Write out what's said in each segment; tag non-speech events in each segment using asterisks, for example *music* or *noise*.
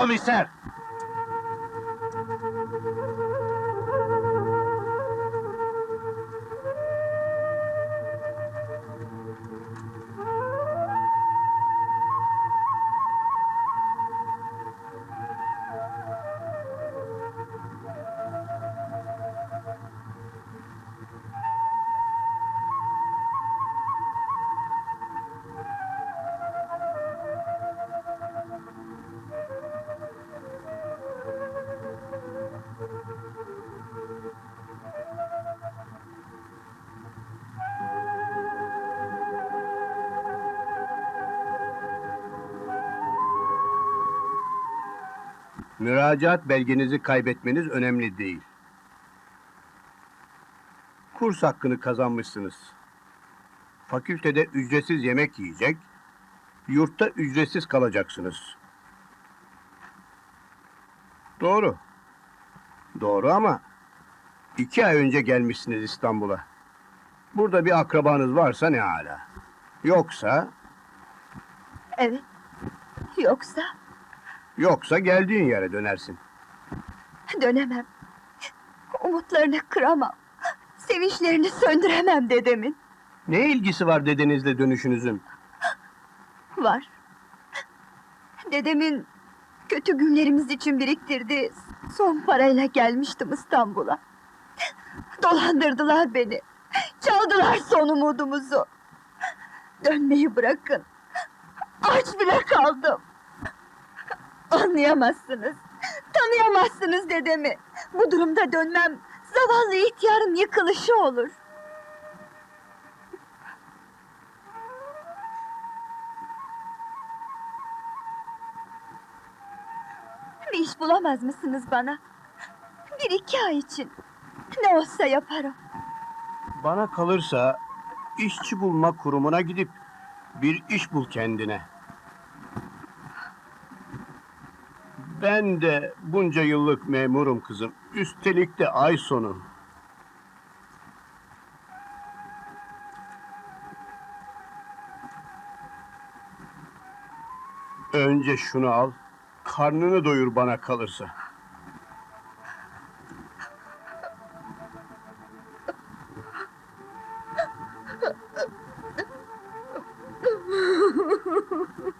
Tell me, sir. Müracaat belgenizi kaybetmeniz önemli değil. Kurs hakkını kazanmışsınız. Fakültede ücretsiz yemek yiyecek, yurtta ücretsiz kalacaksınız. Doğru. Doğru ama iki ay önce gelmişsiniz İstanbul'a. Burada bir akrabanız varsa ne hala. Yoksa, Evet. Yoksa yoksa geldiğin yere dönersin. dönemem. Umutlarını kıramam. Sevinçlerini söndüremem dedemin. Ne ilgisi var dedenizle dönüşünüzün? Var. Dedemin kötü günlerimiz için biriktirdiği son parayla gelmiştim İstanbul'a. Dolandırdılar beni. Çaldılar son umudumuzu. Dönmeyi bırakın. Aç bile kaldım. Anlayamazsınız. Tanıyamazsınız dedemi. Bu durumda dönmem zavallı ihtiyarın yıkılışı olur. Bir iş bulamaz mısınız bana? Bir iki ay için. Ne olsa yaparım. Bana kalırsa işçi bulma kurumuna gidip bir iş bul kendine. Ben de bunca yıllık memurum kızım. Üstelik de ay sonu. Önce şunu al, karnını doyur bana kalırsa. *laughs*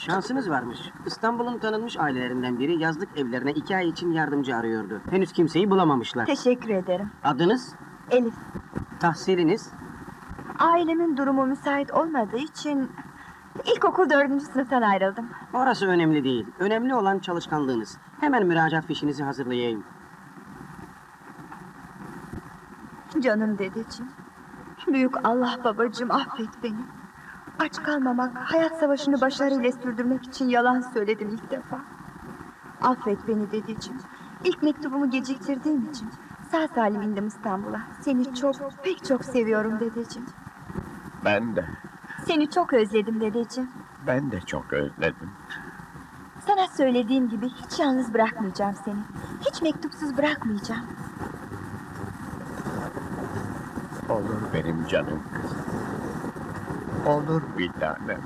Şansınız varmış. İstanbul'un tanınmış ailelerinden biri yazlık evlerine iki ay için yardımcı arıyordu. Henüz kimseyi bulamamışlar. Teşekkür ederim. Adınız, Elif. tahsiliniz, Ailemin durumu müsait olmadığı için ilkokul dördüncü sınıftan ayrıldım. orası önemli değil. Önemli olan çalışkanlığınız. Hemen müracaat fişinizi hazırlayayım. Canım dedeciğim. Büyük Allah babacığım affet beni. Aç kalmamak, hayat savaşını başarıyla sürdürmek için yalan söyledim ilk defa. Affet beni dedeciğim. İlk mektubumu geciktirdiğim için. Sağ salim indim İstanbul'a. Seni çok, pek çok seviyorum dedeciğim. Ben de, Seni çok özledim dedeciğim. ben de çok özledim. Sana söylediğim gibi hiç yalnız bırakmayacağım seni. Hiç mektupsuz bırakmayacağım. Olur benim canım kızım. Olur bir tanem.